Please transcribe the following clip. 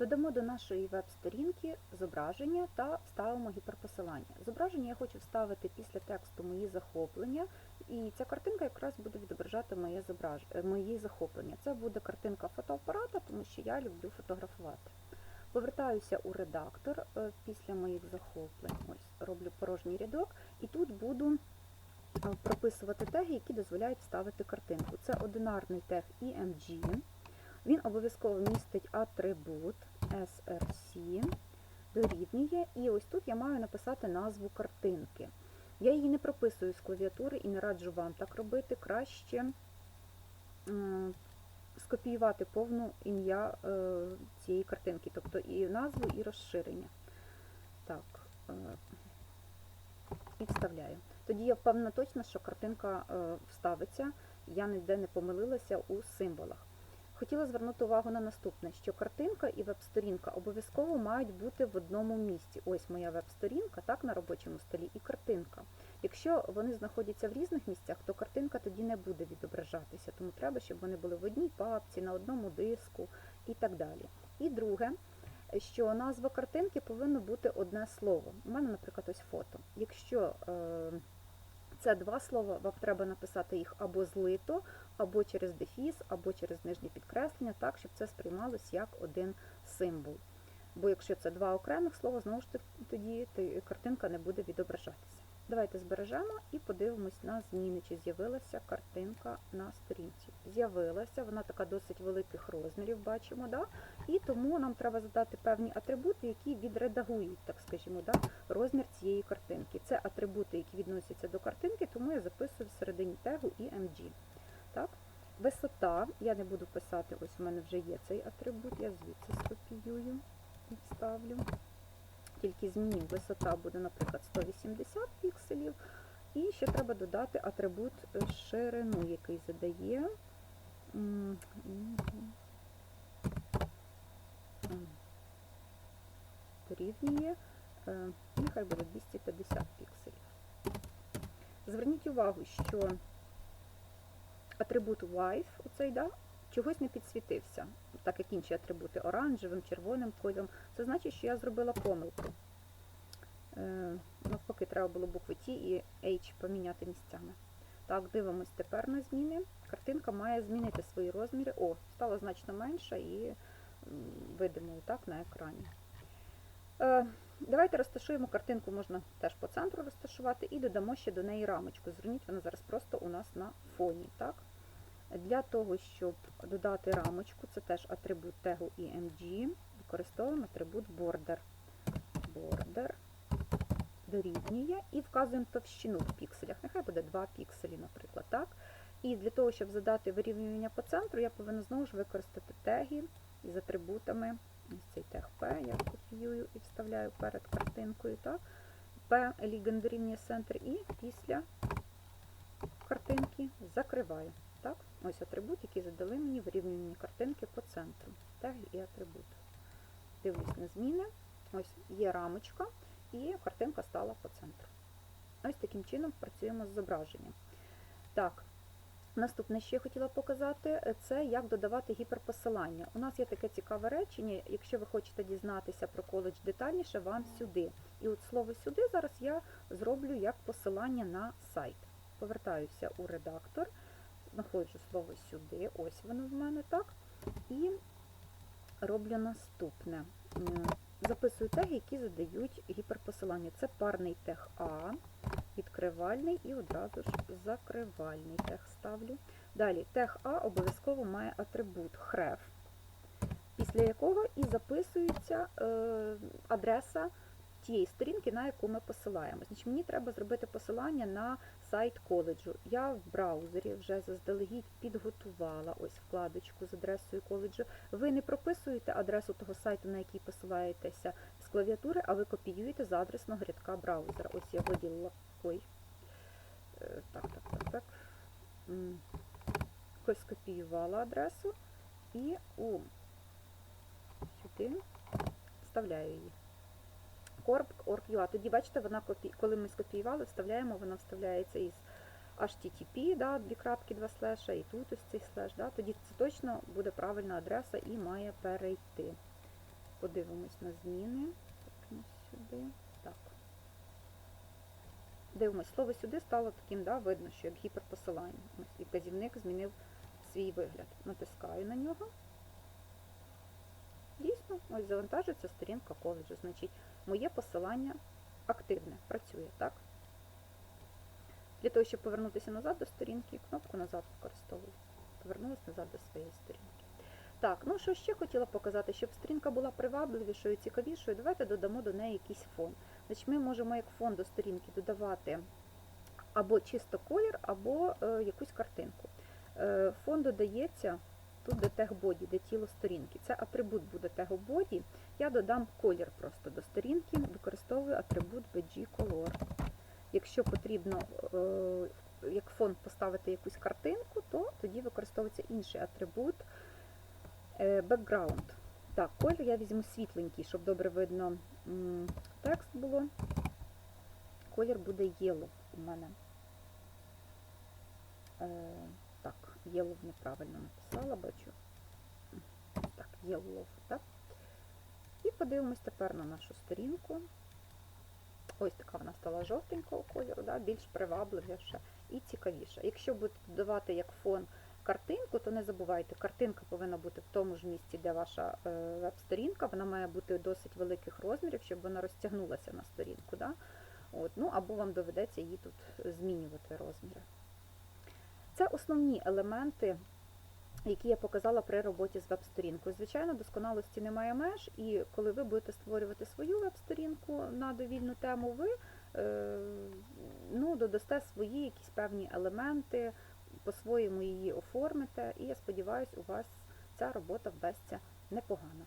Додамо до нашої веб-сторінки зображення та вставимо гіперпосилання. Зображення я хочу вставити після тексту мої захоплення, і ця картинка якраз буде відображати моє, зображ... е, мої захоплення. Це буде картинка фотоапарата, тому що я люблю фотографувати. Повертаюся у редактор е, після моїх захоплень. Ось роблю порожній рядок, і тут буду е, прописувати теги, які дозволяють вставити картинку. Це одинарний тег EMG. Він обов'язково містить атрибут SRC, дорівнює, і ось тут я маю написати назву картинки. Я її не прописую з клавіатури і не раджу вам так робити. Краще скопіювати повну ім'я е, цієї картинки, тобто і назву, і розширення. Так, е, і вставляю. Тоді я впевнена точно, що картинка е, вставиться, я ніде не помилилася у символах. Хотіла звернути увагу на наступне, що картинка і веб-сторінка обов'язково мають бути в одному місці. Ось моя веб-сторінка, так, на робочому столі, і картинка. Якщо вони знаходяться в різних місцях, то картинка тоді не буде відображатися. Тому треба, щоб вони були в одній папці, на одному диску і так далі. І друге, що назва картинки повинно бути одне слово. У мене, наприклад, ось фото. Якщо е, це два слова, вам треба написати їх або злито, або через дефіс, або через нижнє підкреслення, так, щоб це сприймалось як один символ. Бо якщо це два окремих слова, знову ж таки тоді картинка не буде відображатися. Давайте збережемо і подивимось на зміни, чи з'явилася картинка на сторінці. З'явилася, вона така досить великих розмірів, бачимо, да? і тому нам треба задати певні атрибути, які відредагують, так скажімо, да? розмір цієї картинки. Це атрибути, які відносяться до картинки, тому я записую всередині тегу EMG. Так? Висота, я не буду писати, ось у мене вже є цей атрибут, я звідси скопіюю і вставлю. Тільки зміню, висота буде, наприклад, 180 пікселів. І ще треба додати атрибут е, ширину, який задає. е, нехай буде 250 пікселів. Зверніть увагу, що атрибут wife, оцей, да, чогось не підсвітився, так як інші атрибути оранжевим, червоним кольором. Це значить, що я зробила помилку. Е, Навпаки, треба було букви T і H поміняти місцями. Так, дивимось тепер на зміни. Картинка має змінити свої розміри. О, стала значно менша і м, видимою так, на екрані. Е, Давайте розташуємо картинку, можна теж по центру розташувати, і додамо ще до неї рамочку. Зверніть, вона зараз просто у нас на фоні. Так? Для того, щоб додати рамочку, це теж атрибут тегу EMG, використовуємо атрибут border. Border дорівнює і вказуємо товщину в пікселях. Нехай буде 2 пікселі, наприклад. так? І для того, щоб задати вирівнювання по центру, я повинна знову ж використати теги із атрибутами. Ось цей тег P я копіюю і вставляю перед картинкою. так? P ліген центр і після картинки закриваю. Так? Ось атрибут, який задали мені вирівнювання картинки по центру. Тег і атрибут. Дивлюсь на зміни. Ось є рамочка, і картинка стала по центру. Ось таким чином працюємо з зображенням. Так, наступне, що я хотіла показати, це як додавати гіперпосилання. У нас є таке цікаве речення. Якщо ви хочете дізнатися про коледж детальніше, вам сюди. І от слово сюди зараз я зроблю як посилання на сайт. Повертаюся у редактор, знаходжу слово сюди, ось воно в мене так. І роблю наступне. Записую теги, які задають гіперпосилання. Це парний тег А, відкривальний і одразу ж закривальний тег ставлю. Далі тег А обов'язково має атрибут href, після якого і записується е, адреса тієї сторінки, на яку ми посилаємо. Значить, мені треба зробити посилання на сайт коледжу. Я в браузері вже заздалегідь підготувала ось вкладочку з адресою коледжу. Ви не прописуєте адресу того сайту, на який посилаєтеся з клавіатури, а ви копіюєте з адресного рядка браузера. Ось я виділила ой. Е, Так, так, так, так. Ось скопіювала адресу і у сюди вставляю її. Corp.org.ua. Тоді, бачите, вона копі... коли ми скопіювали, вставляємо, вона вставляється із HTTP, да, дві крапки, два слеша, і тут ось цей слеш. Да, тоді це точно буде правильна адреса і має перейти. Подивимось на зміни. Сюди. Так. Дивимось, слово сюди стало таким, да, видно, що як гіперпосилання. Ось і вказівник змінив свій вигляд. Натискаю на нього. Ось завантажується сторінка коледжу. Значить, моє посилання активне, працює, так? Для того, щоб повернутися назад до сторінки, кнопку назад використовую. Повернулася назад до своєї сторінки. Так, ну що ще хотіла показати, щоб сторінка була привабливішою, цікавішою, давайте додамо до неї якийсь фон. Значить, ми можемо як фон до сторінки додавати або чисто колір, або е, якусь картинку. Е, фон додається тут до тегбоді, де тіло сторінки. Це атрибут буде тегбоді. Я додам колір просто до сторінки, використовую атрибут BG Color. Якщо потрібно е, як фон поставити якусь картинку, то тоді використовується інший атрибут е, background. Так, колір я візьму світленький, щоб добре видно текст було. Колір буде yellow у мене. Yellow неправильно написала, бачу. Так, yellow, так. І подивимось тепер на нашу сторінку. Ось така вона стала жовтенького кольору, да, більш привабливіша і цікавіша. Якщо будете додавати як фон картинку, то не забувайте, картинка повинна бути в тому ж місці, де ваша е, веб-сторінка. Вона має бути досить великих розмірів, щоб вона розтягнулася на сторінку. Да? От, ну, або вам доведеться її тут змінювати розміри. Це основні елементи, які я показала при роботі з веб-сторінкою. Звичайно, досконалості немає меж, і коли ви будете створювати свою веб-сторінку на довільну тему, ви е, ну, додасте свої якісь певні елементи, по-своєму її оформите, і я сподіваюся, у вас ця робота вдасться непогано.